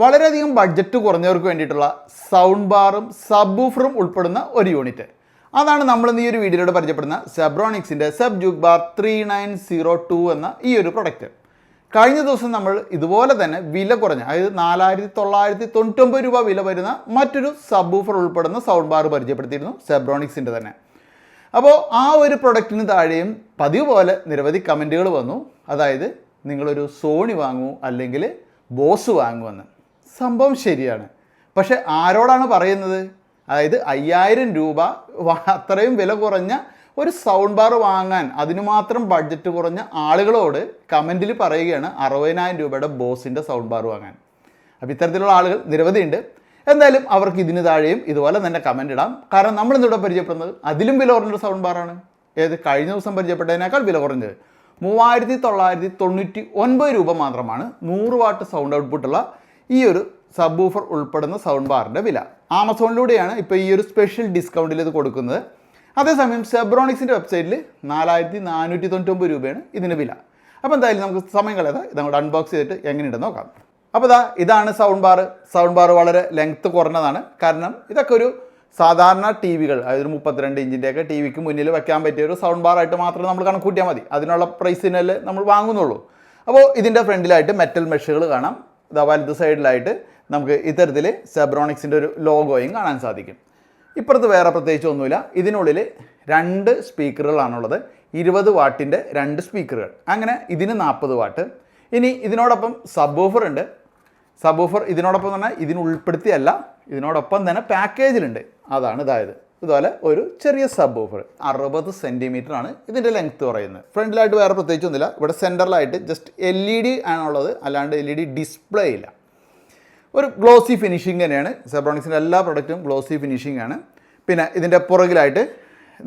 വളരെയധികം ബഡ്ജറ്റ് കുറഞ്ഞവർക്ക് വേണ്ടിയിട്ടുള്ള സൗണ്ട് ബാറും സബ്ബൂഫറും ഉൾപ്പെടുന്ന ഒരു യൂണിറ്റ് അതാണ് നമ്മൾ ഇന്ന് ഈ ഒരു വീഡിയോയിലൂടെ പരിചയപ്പെടുന്ന സെബ്രോണിക്സിന്റെ Zeb Juke bar three nine zero two എന്ന ഈ ഒരു പ്രൊഡക്റ്റ് കഴിഞ്ഞ ദിവസം നമ്മൾ ഇതുപോലെ തന്നെ വില കുറഞ്ഞ അതായത് നാലായിരത്തി തൊള്ളായിരത്തി തൊണ്ണൂറ്റൊമ്പത് രൂപ വില വരുന്ന മറ്റൊരു സബ്ബൂഫർ ഉൾപ്പെടുന്ന സൗണ്ട് ബാർ പരിചയപ്പെടുത്തിയിരുന്നു സെബ്രോണിക്സിന്റെ തന്നെ. അപ്പോൾ ആ ഒരു പ്രൊഡക്റ്റിന് താഴെയും പതിവ് പോലെ നിരവധി കമന്റുകൾ വന്നു. അതായത് നിങ്ങളൊരു സോണി വാങ്ങൂ അല്ലെങ്കിൽ ബോസ് വാങ്ങുമെന്ന് സംഭവം ശരിയാണ്. പക്ഷെ ആരോടാണ് പറയുന്നത്? അതായത് അയ്യായിരം രൂപ അത്രയും വില കുറഞ്ഞ ഒരു സൗണ്ട് ബാർ വാങ്ങാൻ അതിന് മാത്രം ബഡ്ജറ്റ് കുറഞ്ഞ ആളുകളോട് കമന്റിൽ പറയുകയാണ് അറുപതിനായിരം രൂപയുടെ ബോസിന്റെ സൗണ്ട് ബാർ വാങ്ങാൻ. അപ്പോൾ ഇത്തരത്തിലുള്ള ആളുകൾ നിരവധിയുണ്ട്. എന്തായാലും അവർക്ക് ഇതിന് താഴെയും ഇതുപോലെ തന്നെ കമന്റ് ഇടാം. കാരണം നമ്മൾ ഇന്നിവിടെ പരിചയപ്പെടുന്നത് അതിലും വില കുറഞ്ഞൊരു സൗണ്ട് ബാറാണ്. ഏത് കഴിഞ്ഞ ദിവസം പരിചയപ്പെട്ടതിനേക്കാൾ വില കുറഞ്ഞത്. മൂവായിരത്തി തൊള്ളായിരത്തി തൊണ്ണൂറ്റി ഒൻപത് രൂപ മാത്രമാണ് നൂറ് വാട്ട് സൗണ്ട് ഔട്ട്പുട്ടുള്ള ഈ ഒരു സബ് ഊഫർ ഉൾപ്പെടുന്ന സൗണ്ട് ബാറിന്റെ വില. ആമസോണിലൂടെയാണ് ഇപ്പോൾ ഈ ഒരു സ്പെഷ്യൽ ഡിസ്കൗണ്ടിൽ ഇത് കൊടുക്കുന്നത്. അതേസമയം സെബ്രോണിക്സിന്റെ വെബ്സൈറ്റിൽ നാലായിരത്തി നാനൂറ്റി തൊണ്ണൂറ്റൊമ്പത് രൂപയാണ് ഇതിന് വില. അപ്പോൾ എന്തായാലും നമുക്ക് സമയം കളയാതെ ഇതങ്ങോട്ട് അൺബോക്സ് ചെയ്തിട്ട് എങ്ങനെയുണ്ടെന്ന് നോക്കാം. അപ്പോൾ ഇതാ ഇതാണ് സൗണ്ട് ബാർ സൗണ്ട് ബാർ വളരെ ലെങ്ത്ത് കുറഞ്ഞതാണ്. കാരണം ഇതൊക്കെ ഒരു സാധാരണ ടി വികൾ അതായത് ഒരു മുപ്പത്തിരണ്ട് ഇഞ്ചിന്റെയൊക്കെ ടി വിക്ക് മുന്നിൽ വെക്കാൻ പറ്റിയ ഒരു സൗണ്ട് ബാർ ആയിട്ട് മാത്രം നമ്മൾ കണക്കൂട്ടിയാൽ മതി. അതിനുള്ള പ്രൈസിനല്ലേ നമ്മൾ വാങ്ങുന്നുള്ളൂ. അപ്പോൾ ഇതിന്റെ ഫ്രണ്ടിലായിട്ട് മെറ്റൽ മെഷുകൾ കാണാം. ഇതാ വലത് സൈഡിലായിട്ട് നമുക്ക് ഇത്തരത്തിൽ സെബ്രോണിക്സിന്റെ ഒരു ലോഗോയും കാണാൻ സാധിക്കും. ഇപ്പുറത്ത് വേറെ പ്രത്യേകിച്ച് ഒന്നുമില്ല. ഇതിനുള്ളിൽ രണ്ട് സ്പീക്കറുകളാണുള്ളത്. ഇരുപത് വാട്ടിന്റെ രണ്ട് സ്പീക്കറുകൾ. അങ്ങനെ ഇതിന് നാൽപ്പത് വാട്ട്. ഇനി ഇതിനോടൊപ്പം സബ് ഉണ്ട്. സബ് ഇതിനോടൊപ്പം തന്നെ ഇതിനുൾപ്പെടുത്തിയല്ല ഇതിനോടൊപ്പം തന്നെ പാക്കേജിലുണ്ട്. അതാണ് ഇതായത്. ഇതുപോലെ ഒരു ചെറിയ സബ് ഓഫർ അറുപത് സെന്റിമീറ്റർ ആണ് ഇതിന്റെ ലെങ്ത്ത് പറയുന്നത്. ഫ്രണ്ടിലായിട്ട് വേറെ പ്രത്യേകിച്ച് ഒന്നുമില്ല. ഇവിടെ സെന്ററിലായിട്ട് ജസ്റ്റ് എൽ ഇ ഡി ആണുള്ളത് അല്ലാണ്ട് എൽ ഇ ഡി ഡിസ്പ്ലേ ഇല്ല. ഒരു ഗ്ലോസി ഫിനിഷിംഗ് തന്നെയാണ്. സെബ്രോണിക്സിന്റെ എല്ലാ പ്രൊഡക്റ്റും ഗ്ലോസി ഫിനിഷിംഗ് ആണ്. പിന്നെ ഇതിന്റെ പുറകിലായിട്ട്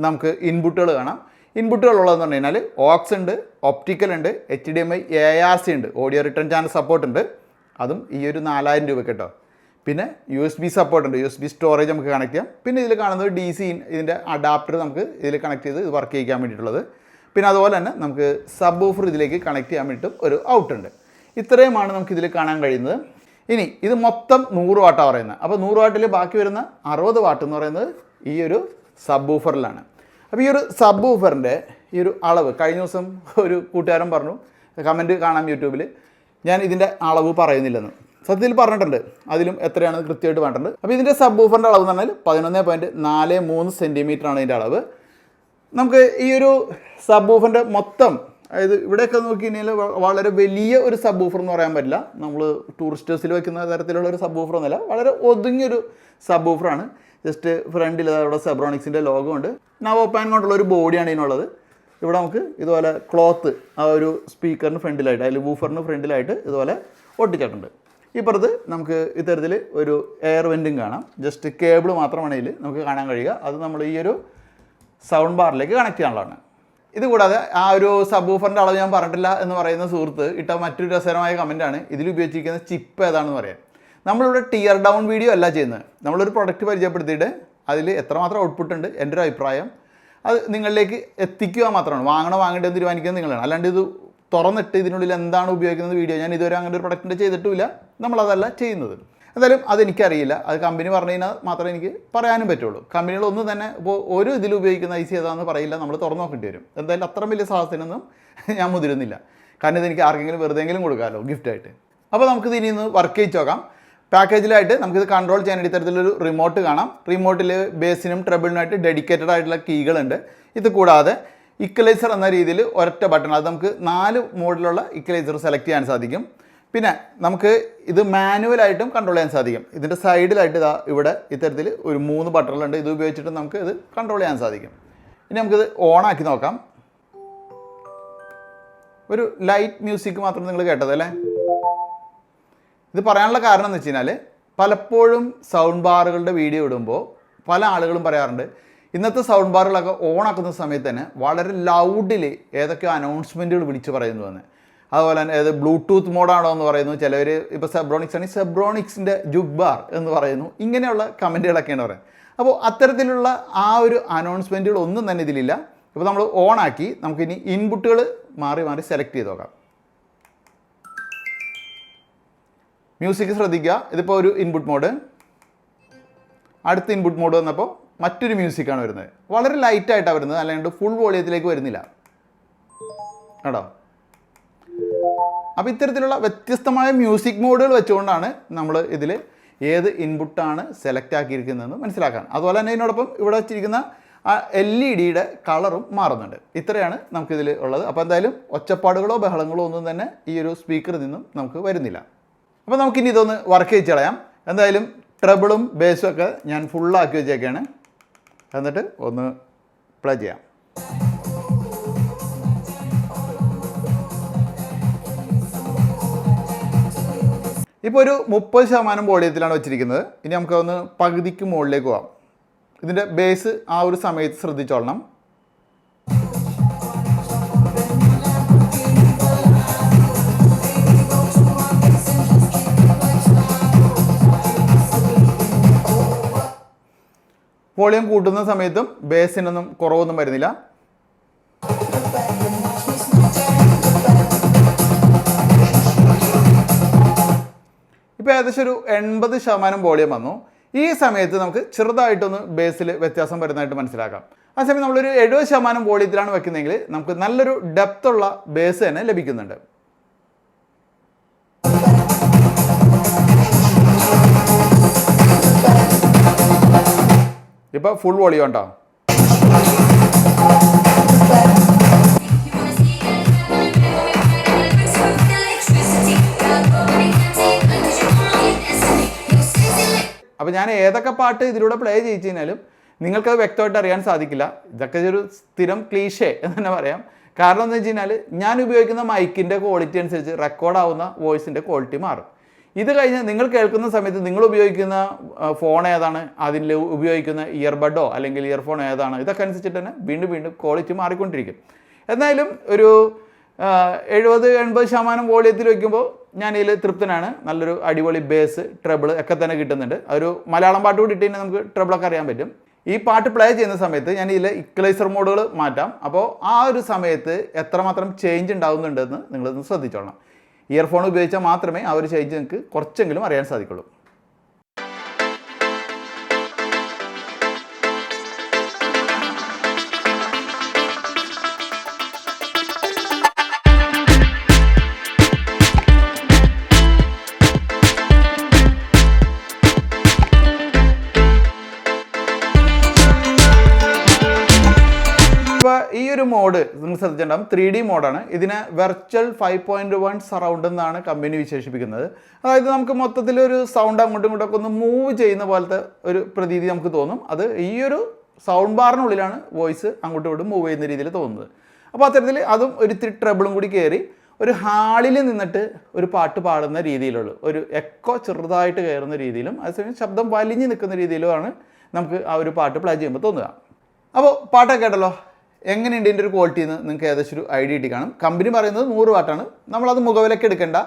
നമുക്ക് ഇൻപുട്ടുകൾ കാണാം. ഇൻപുട്ടുകൾ ഉള്ളതെന്ന് പറഞ്ഞു കഴിഞ്ഞാൽ ഓക്സ് ഉണ്ട് ഒപ്റ്റിക്കൽ ഉണ്ട് H D M I A R C ഉണ്ട് ഓഡിയോ റിട്ടേൺ ചാനൽ സപ്പോർട്ട് ഉണ്ട്. അതും ഈ ഒരു നാലായിരം രൂപ കേട്ടോ. പിന്നെ യു എസ് ബി സപ്പോർട്ട് ഉണ്ട്. യു എസ് ബി സ്റ്റോറേജ് നമുക്ക് കണക്ട് ചെയ്യാം. പിന്നെ ഇതിൽ കാണുന്നത് ഡി സി ഇതിന്റെ അഡാപ്റ്റർ നമുക്ക് ഇതിൽ കണക്ട് ചെയ്ത് ഇത് വർക്ക് ചെയ്യിക്കാൻ വേണ്ടിയിട്ടുള്ളത്. പിന്നെ അതുപോലെ തന്നെ നമുക്ക് സബ് ഓഫർ ഇതിലേക്ക് കണക്ട് ചെയ്യാൻ വേണ്ടിയിട്ടും ഒരു ഔട്ട് ഉണ്ട്. ഇത്രയുമാണ് നമുക്ക് ഇതിൽ കാണാൻ കഴിയുന്നത്. ഇനി ഇത് മൊത്തം നൂറ് വാട്ടാണ് പറയുന്നത്. അപ്പോൾ നൂറ് വാട്ടിൽ ബാക്കി വരുന്ന അറുപത് വാട്ട് എന്ന് പറയുന്നത് ഈ ഒരു സബ് ഓഫറിലാണ് അപ്പോൾ ഈ ഒരു സബ് ഓഫറിന്റെ ഈ ഒരു അളവ് കഴിഞ്ഞ ദിവസം ഒരു കൂട്ടുകാരൻ പറഞ്ഞു കമന്റ് കാണാം യൂട്യൂബിൽ ഞാൻ ഇതിന്റെ അളവ് പറയുന്നില്ലെന്ന്. സത്യത്തിൽ പറഞ്ഞിട്ടുണ്ട്. അതിലും എത്രയാണ് കൃത്യമായിട്ട് പറഞ്ഞിട്ടുണ്ട്. അപ്പോൾ ഇതിന്റെ സബ് ഊഫറിന്റെ അളവ് എന്ന് പറഞ്ഞാൽ പതിനൊന്ന് പോയിന്റ് നാല് മൂന്ന് സെന്റിമീറ്റർ ആണ് ഇതിന്റെ അളവ്. നമുക്ക് ഈ ഒരു സബ് ഊഫറിന്റെ മൊത്തം അതായത് ഇവിടെയൊക്കെ നോക്കി കഴിഞ്ഞാൽ വളരെ വലിയ ഒരു സബ് ഊഫർ എന്ന് പറയാൻ പറ്റില്ല. നമ്മൾ ടൂറിസ്റ്റേഴ്സിൽ വയ്ക്കുന്ന തരത്തിലുള്ള ഒരു സബ് ഊഫർ ഒന്നുമല്ല. വളരെ ഒതുങ്ങിയൊരു സബ് ഊഫറാണ് ജസ്റ്റ് ഫ്രണ്ടിൽ അവിടെ സെബ്രോണിക്സിന്റെ ലോഗോ ഉണ്ട്. നവോപ്പാൻ കൊണ്ടുള്ള ഒരു ബോഡിയാണ് ഇതിനുള്ളത്. ഇവിടെ നമുക്ക് ഇതുപോലെ ക്ലോത്ത് ആ ഒരു സ്പീക്കറിന് ഫ്രണ്ടിലായിട്ട് അതിൽ വൂഫറിന് ഫ്രണ്ടിലായിട്ട് ഇതുപോലെ ഒട്ടിച്ചിട്ടുണ്ട്. ഇപ്പുറത്ത് നമുക്ക് ഇത്തരത്തിൽ ഒരു എയർ വെന്റും കാണാം. ജസ്റ്റ് കേബിൾ മാത്രമാണ് ഇതിൽ നമുക്ക് കാണാൻ കഴിയുക. അത് നമ്മൾ ഈ ഒരു സൗണ്ട് ബാറിലേക്ക് കണക്ട് ചെയ്യാനുള്ളതാണ്. ഇതുകൂടാതെ ആ ഒരു സബ് ഊഫറിന്റെ അളവ് ഞാൻ പറഞ്ഞിട്ടില്ല എന്ന് പറയുന്ന സുഹൃത്ത് ഇട്ട മറ്റൊരു രസകരമായ കമന്റാണ് ഇതിൽ ഉപയോഗിച്ചിരിക്കുന്ന ചിപ്പ് ഏതാണെന്ന് പറയാം. നമ്മളിവിടെ ടിയർ ഡൗൺ വീഡിയോ അല്ല ചെയ്യുന്നത്. നമ്മളൊരു പ്രൊഡക്റ്റ് പരിചയപ്പെടുത്തിയിട്ട് അതിൽ എത്രമാത്രം ഔട്ട്പുട്ട് ഉണ്ട് എന്റെ ഒരു അഭിപ്രായം. അത് നിങ്ങളിലേക്ക് എത്തിക്കുക മാത്രമാണ്. വാങ്ങണോ വാങ്ങേണ്ടതെന്ന് തീരുമാനിക്കുന്നത് നിങ്ങളാണ്. അല്ലാണ്ട് ഇത് തുറന്നിട്ട് ഇതിനുള്ളിൽ എന്താണ് ഉപയോഗിക്കുന്നത് വീഡിയോ ഞാൻ ഇതുവരെ അങ്ങനെ ഒരു പ്രൊഡക്റ്റിന്റെ ചെയ്തിട്ടുമില്ല. നമ്മളതല്ല ചെയ്യുന്നത്. എന്തായാലും അതെനിക്കറിയില്ല. അത് കമ്പനി പറഞ്ഞു കഴിഞ്ഞാൽ മാത്രമേ എനിക്ക് പറയാനും പറ്റുള്ളൂ. കമ്പനികളൊന്നും തന്നെ ഇപ്പോൾ ഒരു ഇതിൽ ഉപയോഗിക്കുന്ന ഐ സി ഏതാണെന്ന് പറയില്ല. നമ്മൾ തുറന്നു നോക്കേണ്ടി വരും. എന്തായാലും അത്ര വലിയ സാഹസത്തിനൊന്നും ഞാൻ മുതിരുന്നില്ല. കാരണം ഇതെനിക്ക് ആർക്കെങ്കിലും വെറുതെങ്കിലും കൊടുക്കാമല്ലോ ഗിഫ്റ്റായിട്ട് അപ്പോൾ നമുക്കിത് ഇനി ഒന്ന് വർക്ക് ചെയ്ത് നോക്കാം. പാക്കേജിലായിട്ട് നമുക്കിത് കൺട്രോൾ ചെയ്യാൻ വേണ്ടി ഇത്തരത്തിലൊരു റിമോട്ട് കാണാം. റിമോട്ടിൽ ബേസിനും ട്രബിളിനായിട്ട് ഡെഡിക്കേറ്റഡ് ആയിട്ടുള്ള കീകളുണ്ട് ഇത് കൂടാതെ ഇക്വലൈസർ എന്ന രീതിയിൽ ഒരൊറ്റ ബട്ടൺ അത് നമുക്ക് നാല് മോഡിലുള്ള ഇക്വലൈസർ സെലക്ട് ചെയ്യാൻ സാധിക്കും. പിന്നെ നമുക്ക് ഇത് മാനുവലായിട്ടും കൺട്രോൾ ചെയ്യാൻ സാധിക്കും. ഇതിന്റെ സൈഡിലായിട്ട് ഇതാ ഇവിടെ ഇത്തരത്തിൽ ഒരു മൂന്ന് ബട്ടണുകളുണ്ട് ഇത് ഉപയോഗിച്ചിട്ട് നമുക്ക് ഇത് കൺട്രോൾ ചെയ്യാൻ സാധിക്കും. ഇനി നമുക്കിത് ആക്കി നോക്കാം. ഒരു ലൈറ്റ് മ്യൂസിക് മാത്രം നിങ്ങൾ കേട്ടതല്ലേ ഇത് പറയാനുള്ള കാരണം എന്ന് വെച്ച് കഴിഞ്ഞാൽ പലപ്പോഴും സൗണ്ട് ബാറുകളുടെ വീഡിയോ ഇടുമ്പോൾ പല ആളുകളും പറയാറുണ്ട് ഇന്നത്തെ സൗണ്ട് ബാറുകളൊക്കെ ഓൺ ആക്കുന്ന സമയത്ത് തന്നെ വളരെ ലൗഡിൽ ഏതൊക്കെ അനൗൺസ്മെന്റുകൾ വിളിച്ച് പറയുന്നു എന്ന്. അതുപോലെ തന്നെ ഏത് ബ്ലൂടൂത്ത് മോഡാണോ എന്ന് പറയുന്നു. ചിലവർ ഇപ്പോൾ സെബ്രോണിക്സ് ആണെങ്കിൽ സെബ്രോണിക്സിന്റെ ജുഗ് ബാർ എന്ന് പറയുന്നു. ഇങ്ങനെയുള്ള കമന്റുകളൊക്കെയാണ് പറയുന്നത്. അപ്പോൾ അത്തരത്തിലുള്ള ആ ഒരു അനൗൺസ്മെന്റുകൾ ഒന്നും തന്നെ ഇതിലില്ല. ഇപ്പോൾ നമ്മൾ ഓൺ ആക്കി നമുക്കിനി ഇൻപുട്ടുകൾ മാറി മാറി സെലക്ട് ചെയ്ത് നോക്കാം. മ്യൂസിക് ശ്രദ്ധിക്കുക. ഇതിപ്പോൾ ഒരു ഇൻപുട്ട് മോഡ് അടുത്ത ഇൻപുട്ട് മോഡ് വന്നപ്പോൾ മറ്റൊരു മ്യൂസിക്കാണ് വരുന്നത്. വളരെ ലൈറ്റായിട്ടാണ് വരുന്നത്. അല്ലാണ്ട് ഫുൾ വോളിയത്തിലേക്ക് വരുന്നില്ല. കേട്ടോ? അപ്പോൾ ഇത്തരത്തിലുള്ള വ്യത്യസ്തമായ മ്യൂസിക് മോഡുകൾ വെച്ചുകൊണ്ടാണ് നമ്മൾ ഇതിൽ ഏത് ഇൻപുട്ടാണ് സെലക്ട് ആക്കിയിരിക്കുന്നതെന്ന് മനസ്സിലാക്കാൻ. അതുപോലെ തന്നെ ഇതിനോടൊപ്പം ഇവിടെ വെച്ചിരിക്കുന്ന ആ എൽ ഇ ഡിയുടെ കളറും മാറുന്നുണ്ട്. ഇത്രയാണ് നമുക്കിതിൽ ഉള്ളത്. അപ്പോൾ എന്തായാലും ഒച്ചപ്പാടുകളോ ബഹളങ്ങളോ ഒന്നും തന്നെ ഈ ഒരു സ്പീക്കറിൽ നിന്നും നമുക്ക് വരുന്നില്ല. അപ്പോൾ നമുക്കിനി ഇതൊന്ന് വർക്ക് ചെയ്ത് കളയാം. എന്തായാലും ട്രബിളും ബേസും ഒക്കെ ഞാൻ ഫുള്ളാക്കി വെച്ചേക്കാണ്. എന്നിട്ട് ഒന്ന് പ്ലേ ചെയ്യാം. ഇപ്പോൾ ഒരു മുപ്പത് ശതമാനം വോളിയത്തിലാണ് വെച്ചിരിക്കുന്നത്. ഇനി നമുക്ക് ഒന്ന് പകുതിക്ക് മുകളിലേക്ക് പോകാം ഇതിന്റെ ബേസ് ആ ഒരു സമയത്ത് ശ്രദ്ധിച്ചോളണം. വോളിയം കൂട്ടുന്ന സമയത്തും ബേസിനൊന്നും കുറവൊന്നും വരുന്നില്ല. ഇപ്പോൾ ഏകദേശം ഒരു എൺപത് ശതമാനം വോളിയം വന്നു. ഈ സമയത്ത് നമുക്ക് ചെറുതായിട്ടൊന്ന് ബേസിൽ വ്യത്യാസം വരുന്നതായിട്ട് മനസ്സിലാക്കാം. ആ സമയം നമ്മളൊരു എഴുപത് ശതമാനം വോളിയത്തിലാണ് വെക്കുന്നതെങ്കിൽ നമുക്ക് നല്ലൊരു ഡെപ്ത് ഉള്ള ബേസ് തന്നെ ലഭിക്കുന്നുണ്ട്. Destiny. ഫുൾ വോളിയോ ഉണ്ടോ? അപ്പോൾ ഞാൻ ഏതൊക്കെ പാട്ട് ഇതിലൂടെ പ്ലേ ചെയ്യിച്ചു കഴിഞ്ഞാലും നിങ്ങൾക്കത് വ്യക്തമായിട്ട് അറിയാൻ സാധിക്കില്ല. ഇതൊക്കെ ഒരു സ്ഥിരം ക്ലീഷേ എന്ന് തന്നെ പറയാം. കാരണം എന്താണെന്ന് വെച്ച് കഴിഞ്ഞാൽ ഞാൻ ഉപയോഗിക്കുന്ന മൈക്കിന്റെ ക്വാളിറ്റി അനുസരിച്ച് റെക്കോർഡാവുന്ന വോയിസിന്റെ ക്വാളിറ്റി മാറും. ഇത് കഴിഞ്ഞ് നിങ്ങൾ കേൾക്കുന്ന സമയത്ത് നിങ്ങൾ ഉപയോഗിക്കുന്ന ഫോൺ ഏതാണ്? അതിൽ ഉപയോഗിക്കുന്ന ഇയർബഡോ അല്ലെങ്കിൽ ഇയർഫോൺ ഏതാണ്? ഇതൊക്കെ അനുസരിച്ചിട്ട് തന്നെ വീണ്ടും വീണ്ടും ക്വാളിറ്റി മാറിക്കൊണ്ടിരിക്കും. എന്തായാലും ഒരു എഴുപത് എൺപത് ശതമാനം വോളിയത്തിൽ വയ്ക്കുമ്പോൾ ഞാൻ ഇതിൽ തൃപ്തനാണ്. നല്ലൊരു അടിപൊളി ബേസ് ട്രബിൾ ഒക്കെ തന്നെ കിട്ടുന്നുണ്ട്. ഒരു മലയാളം പാട്ട് കൂടി ഇട്ട് നമുക്ക് ട്രബിളൊക്കെ അറിയാൻ പറ്റും. ഈ പാട്ട് പ്ലേ ചെയ്യുന്ന സമയത്ത് ഞാൻ ഇതിൽ ഇക്വലൈസർ മോഡുകൾ മാറ്റാം. അപ്പോൾ ആ ഒരു സമയത്ത് എത്രമാത്രം ചേഞ്ച് ഉണ്ടാകുന്നുണ്ടെന്ന് നിങ്ങളൊന്ന് ശ്രദ്ധിച്ചോളണം. ഇയർഫോൺ ഉപയോഗിച്ചാൽ മാത്രമേ ആ ഒരു ചേഞ്ച് നിങ്ങൾക്ക് കുറച്ചെങ്കിലും അറിയാൻ സാധിക്കുള്ളൂ. ഒരു മോഡ് നിങ്ങൾ ശ്രദ്ധിച്ചിട്ടുണ്ടാകും ത്രീ ഡി മോഡാണ്. ഇതിനെ virtual five point one surround എന്നാണ് കമ്പനി വിശേഷിപ്പിക്കുന്നത്. അതായത് നമുക്ക് മൊത്തത്തിൽ ഒരു സൗണ്ട് അങ്ങോട്ടും ഇങ്ങോട്ടൊക്കെ ഒന്ന് മൂവ് ചെയ്യുന്ന പോലത്തെ ഒരു പ്രതീതി നമുക്ക് തോന്നും. അത് ഈ ഒരു സൗണ്ട് ബാറിനുള്ളിലാണ് വോയിസ് അങ്ങോട്ടും ഇങ്ങോട്ടും മൂവ് ചെയ്യുന്ന രീതിയിൽ തോന്നുന്നത്. അപ്പോൾ അത്തരത്തിൽ അതും ഒരു ഇത്തിരി ട്രബിളും കൂടി കയറി ഒരു ഹാളിൽ നിന്നിട്ട് ഒരു പാട്ട് പാടുന്ന രീതിയിലുള്ള ഒരു എക്കോ ചെറുതായിട്ട് കയറുന്ന രീതിയിലും അതേസമയം ശബ്ദം വലിഞ്ഞു നിൽക്കുന്ന രീതിയിലുമാണ് നമുക്ക് ആ ഒരു പാട്ട് പ്ലേ ചെയ്യുമ്പോൾ തോന്നുക. അപ്പോൾ പാട്ടൊക്കെ കേട്ടല്ലോ? എങ്ങനെയുണ്ട് ഇതിന്റെ ഒരു ക്വാളിറ്റി എന്ന് നിങ്ങൾക്ക് ഏകദേശം ഒരു ഐഡിയ കിട്ടി കാണും. കമ്പനി പറയുന്നത് നൂറ് വാട്ടാണ്. നമ്മളത് മുഖവിലക്ക് എടുക്കേണ്ട.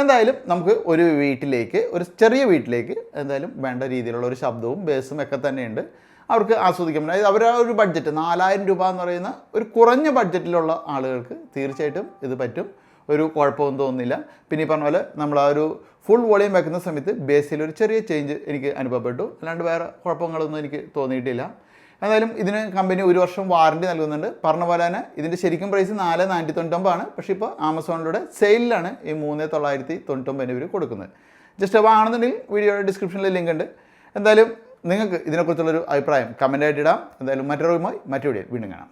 എന്തായാലും നമുക്ക് ഒരു വീട്ടിലേക്ക് ഒരു ചെറിയ വീട്ടിലേക്ക് എന്തായാലും വേണ്ട രീതിയിലുള്ള ഒരു ശബ്ദവും ബേസും ഒക്കെ തന്നെയുണ്ട്. അവർക്ക് ആസ്വദിക്കാൻ പറ്റും. അതായത് അവരുടെ ഒരു ബഡ്ജറ്റ് നാലായിരം രൂപ എന്ന് പറയുന്ന ഒരു കുറഞ്ഞ ബഡ്ജറ്റിലുള്ള ആളുകൾക്ക് തീർച്ചയായിട്ടും ഇത് പറ്റും. ഒരു കുഴപ്പമൊന്നും തോന്നുന്നില്ല. പിന്നെ ഈ പറഞ്ഞ പോലെ നമ്മൾ ആ ഒരു ഫുൾ വോളിയം വെക്കുന്ന സമയത്ത് ബേസിൽ ഒരു ചെറിയ ചേഞ്ച് എനിക്ക് അനുഭവപ്പെട്ടു. അല്ലാണ്ട് വേറെ കുഴപ്പങ്ങളൊന്നും എനിക്ക് തോന്നിയിട്ടില്ല. എന്തായാലും ഇതിന് കമ്പനി ഒരു വർഷം വാറണ്ടി നൽകുന്നുണ്ട്. പറഞ്ഞ പോലെ തന്നെ ഇതിന്റെ ശരിക്കും പ്രൈസ് നാല് നാനൂറ്റി തൊണ്ണൂറ്റൊമ്പതാണ് പക്ഷേ ഇപ്പോൾ ആമസോണിലൂടെ സെയിലിലാണ് ഈ മൂന്ന് തൊള്ളായിരത്തി തൊണ്ണൂറ്റൊമ്പതിന് ഇവർ കൊടുക്കുന്നത്. ജസ്റ്റ് അപ്പോൾ ആണെന്നുണ്ടെങ്കിൽ വീഡിയോയുടെ ഡിസ്ക്രിപ്ഷനിൽ ലിങ്ക് ഉണ്ട്. എന്തായാലും നിങ്ങൾക്ക് ഇതിനെക്കുറിച്ചുള്ളൊരു അഭിപ്രായം കമന്റായിട്ട് ഇടാം. എന്തായാലും മറ്റൊരു മറ്റു വീഡിയോ വീണ്ടും കാണാം.